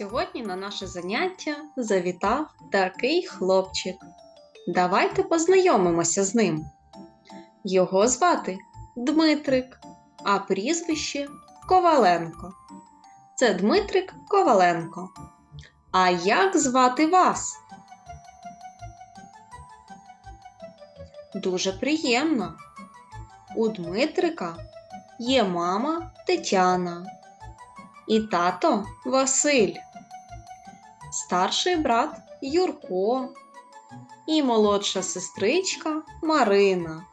Сьогодні на наше заняття завітав такий хлопчик. Давайте познайомимося з ним. Його звати Дмитрик, а прізвище Коваленко. Це Дмитрик Коваленко. А як звати вас? Дуже приємно. У Дмитрика є мама Тетяна і тато Василь, старший брат Юрко і молодша сестричка Марина,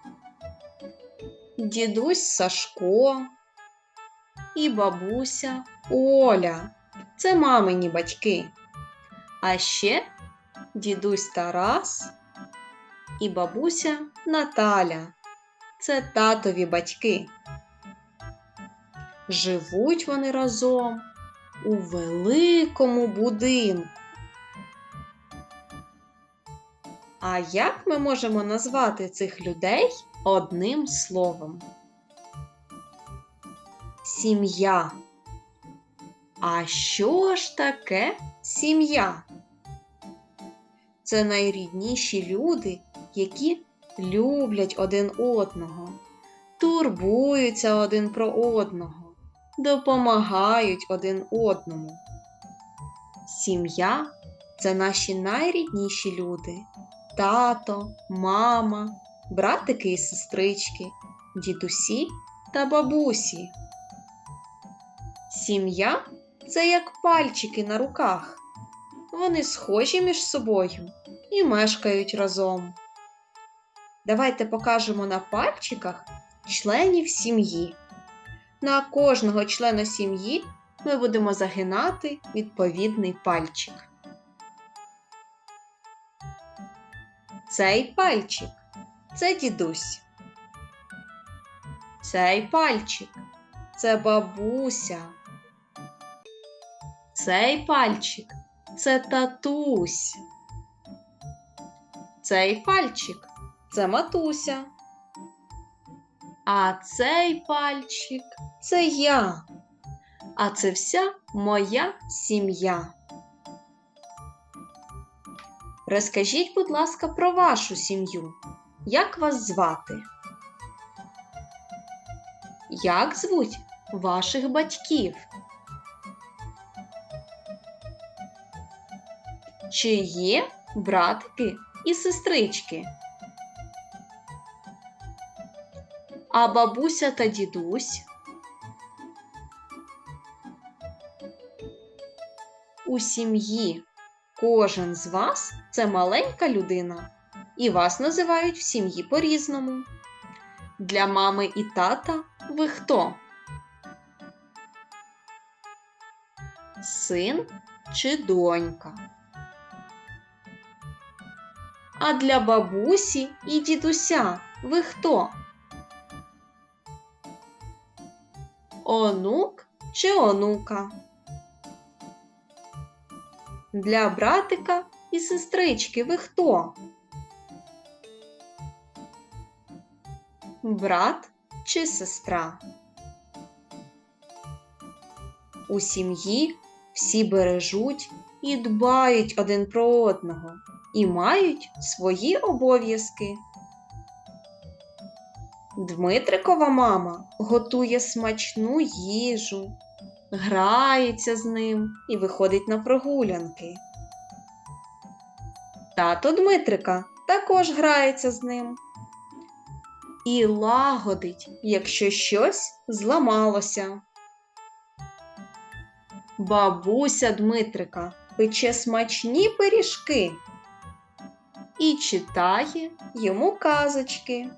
дідусь Сашко і бабуся Оля. Це мамині батьки. А ще дідусь Тарас і бабуся Наталя. Це татові батьки. Живуть вони разом у великому будинку. А як ми можемо назвати цих людей одним словом? Сім'я. А що ж таке сім'я? Це найрідніші люди, які люблять один одного, турбуються один про одного допомагають один одному. Сім'я це наші найрідніші люди тато, мама, братики і сестрички, дідусі та бабусі. Сім'я це як пальчики на руках. Вони схожі між собою і мешкають разом. Давайте покажемо на пальчиках членів сім'ї. На кожного члена сім'ї ми будемо загинати відповідний пальчик. Цей пальчик це дідусь. Цей пальчик це бабуся. Цей пальчик це татусь. Цей пальчик це матуся. А цей пальчик це я. А це вся моя сім'я. Розкажіть, будь ласка, про вашу сім'ю. Як вас звати? Як звуть ваших батьків? Чи є братики і сестрички? А бабуся та дідусь? У сім'ї кожен з вас це маленька людина, і вас називають в сім'ї по-різному. Для мами і тата ви хто? Син чи донька? А для бабусі і дідуся ви хто? Онук чи онука. Для братика і сестрички ви хто? Брат чи сестра? У сім'ї всі бережуть і дбають один про одного і мають свої обов'язки. Дмитрикова мама готує смачну їжу, грається з ним і виходить на прогулянки. Тато Дмитрика також грається з ним і лагодить, якщо щось зламалося. Бабуся Дмитрика пече смачні пиріжки і читає йому казочки.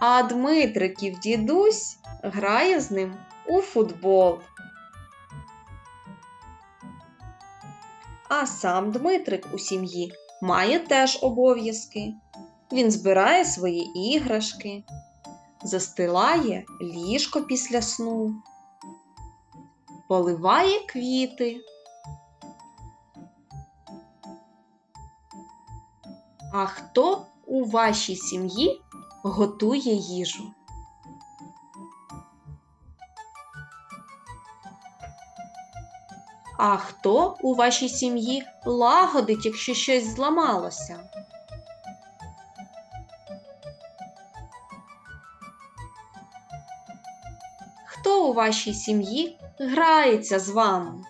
А Дмитриків дідусь грає з ним у футбол. А сам Дмитрик у сім'ї має теж обов'язки. Він збирає свої іграшки, застилає ліжко після сну, поливає квіти. А хто у вашій сім'ї готує їжу. А хто у вашій сім'ї лагодить, якщо щось зламалося? Хто у вашій сім'ї грається з вами?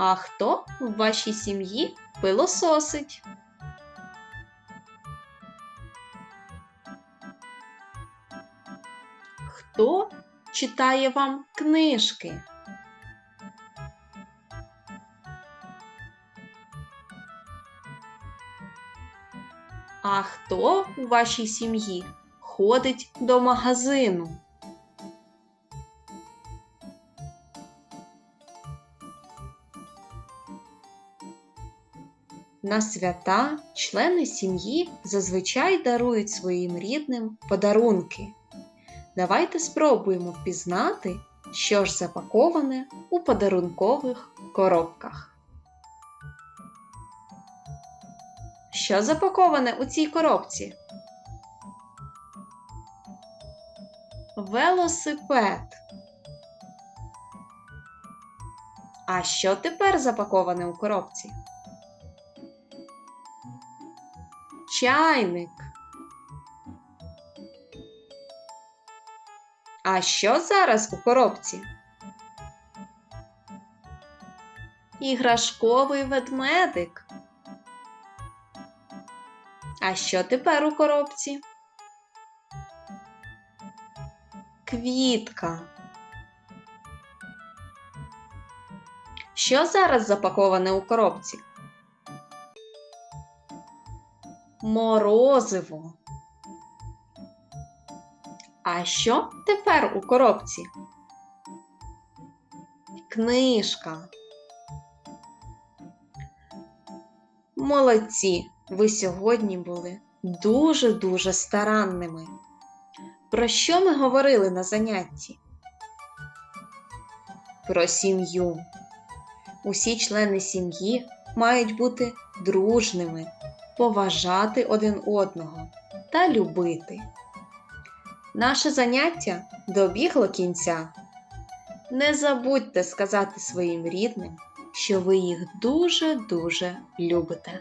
А хто в вашій сім'ї пилососить? Хто читає вам книжки? А хто у вашій сім'ї ходить до магазину? На свята члени сім'ї зазвичай дарують своїм рідним подарунки. Давайте спробуємо впізнати, що ж запаковане у подарункових коробках. Що запаковане у цій коробці? Велосипед. А що тепер запаковане у коробці? Чайник. А що зараз у коробці? Іграшковий ведмедик. А що тепер у коробці? Квітка. Що зараз запаковане у коробці? Морозиво. А що тепер у коробці? Книжка. Молодці! Ви сьогодні були дуже-дуже старанними. Про що ми говорили на занятті? Про сім'ю. Усі члени сім'ї мають бути дружними, поважати один одного та любити. Наше заняття добігло кінця. Не забудьте сказати своїм рідним, що ви їх дуже-дуже любите.